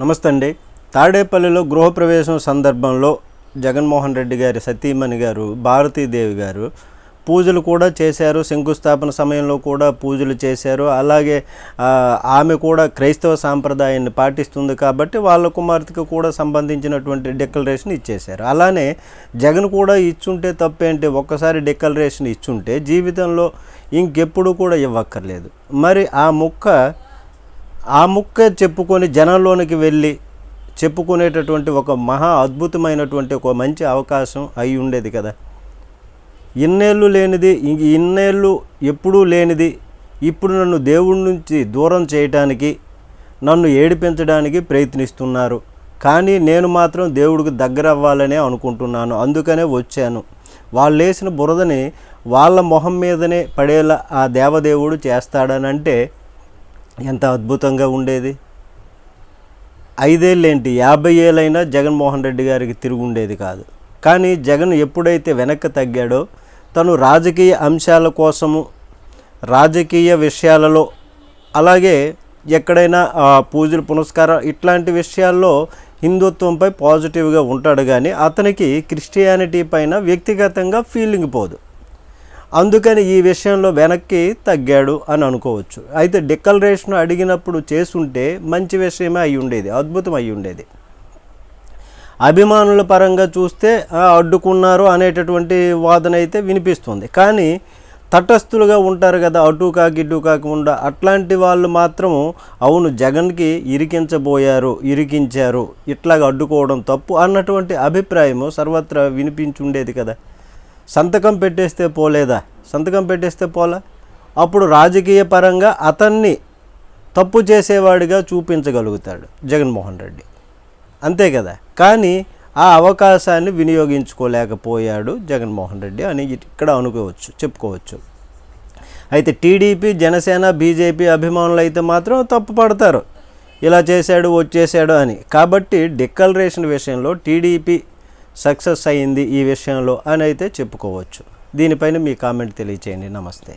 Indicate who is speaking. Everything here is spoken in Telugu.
Speaker 1: నమస్తే అండి తాడేపల్లిలో గృహప్రవేశం సందర్భంలో జగన్మోహన్ రెడ్డి గారి సతీమణి గారు భారతీదేవి గారు పూజలు కూడా చేశారు. శంకుస్థాపన సమయంలో కూడా పూజలు చేశారు. అలాగే ఆమె కూడా క్రైస్తవ సాంప్రదాయాన్ని పాటిస్తుంది కాబట్టి వాళ్ళ కుమార్తెకు కూడా సంబంధించినటువంటి డిక్లరేషన్ ఇచ్చేశారు. అలానే జగన్ కూడా ఇచ్చుంటే తప్పేంటి? ఒక్కసారి డిక్లరేషన్ ఇచ్చుంటే జీవితంలో ఇంకెప్పుడు కూడా ఇవ్వక్కర్లేదు. మరి ఆ ముక్క ఆ ముక్క చెప్పుకొని జనంలోనికి వెళ్ళి చెప్పుకునేటటువంటి ఒక మహా అద్భుతమైనటువంటి ఒక మంచి అవకాశం అయి ఉండేది కదా. ఇన్నేళ్ళు లేనిది ఇంక ఇన్నేళ్ళు ఎప్పుడూ లేనిది ఇప్పుడు నన్ను దేవుడి నుంచి దూరం చేయటానికి నన్ను ఏడిపించడానికి ప్రయత్నిస్తున్నారు. కానీ నేను మాత్రం దేవుడికి దగ్గర అవ్వాలనే అనుకుంటున్నాను. అందుకనే వచ్చాను. వాళ్ళు వేసిన బురదని వాళ్ళ మొహం మీదనే పడేలా ఆ దేవదేవుడు చేస్తాడనంటే ఎంత అద్భుతంగా ఉండేది? ఐదేళ్ళేంటి? యాభై ఏళ్ళైనా జగన్మోహన్ రెడ్డి గారికి తిరిగి ఉండేది కాదు. కానీ జగన్ ఎప్పుడైతే వెనక్కి తగ్గాడో తను రాజకీయ అంశాల కోసము రాజకీయ విషయాలలో అలాగే ఎక్కడైనా పూజలు పునస్కారం ఇట్లాంటి విషయాల్లో హిందుత్వంపై పాజిటివ్గా ఉంటాడు కానీ అతనికి క్రిస్టియానిటీ పైన వ్యక్తిగతంగా ఫీలింగ్ పోదు. అందుకని ఈ విషయంలో వెనక్కి తగ్గాడు అని అనుకోవచ్చు. అయితే డిక్లరేషన్ అడిగినప్పుడు చేసుంటే మంచి విషయమే అయి ఉండేది అద్భుతం అయి ఉండేది. అభిమానుల పరంగా చూస్తే అడ్డుకున్నారు అనేటటువంటి వాదన అయితే వినిపిస్తుంది. కానీ తటస్థులుగా ఉంటారు కదా అటు కాకి ఇటు కాకుండా అట్లాంటి వాళ్ళు మాత్రము అవును జగన్కి ఇరికించబోయారు ఇరికించారు ఇట్లాగ అడ్డుకోవడం తప్పు అన్నటువంటి అభిప్రాయము సర్వత్రా వినిపించుండేది కదా. సంతకం పెట్టేస్తే పోలేదా? సంతకం పెట్టేస్తే పోలా? అప్పుడు రాజకీయ పరంగా అతన్ని తప్పు చేసేవాడిగా చూపించగలుగుతాడు జగన్మోహన్ రెడ్డి. అంతే కదా? కానీ ఆ అవకాశాన్ని వినియోగించుకోలేకపోయాడు జగన్మోహన్ రెడ్డి అని ఇక్కడ అనుకోవచ్చు చెప్పుకోవచ్చు. అయితే టీడీపీ జనసేన బీజేపీ అభిమానులు అయితే మాత్రం తప్పు పడతారు. ఇలా చేశాడు వచ్చేసాడు అని. కాబట్టి డిక్లరేషన్ విషయంలో టీడీపీ సక్సెస్ అయింది ఈ విషయంలో అని అయితే చెప్పుకోవచ్చు. దీనిపైన మీ కామెంట్ తెలియచేయండి. నమస్తే.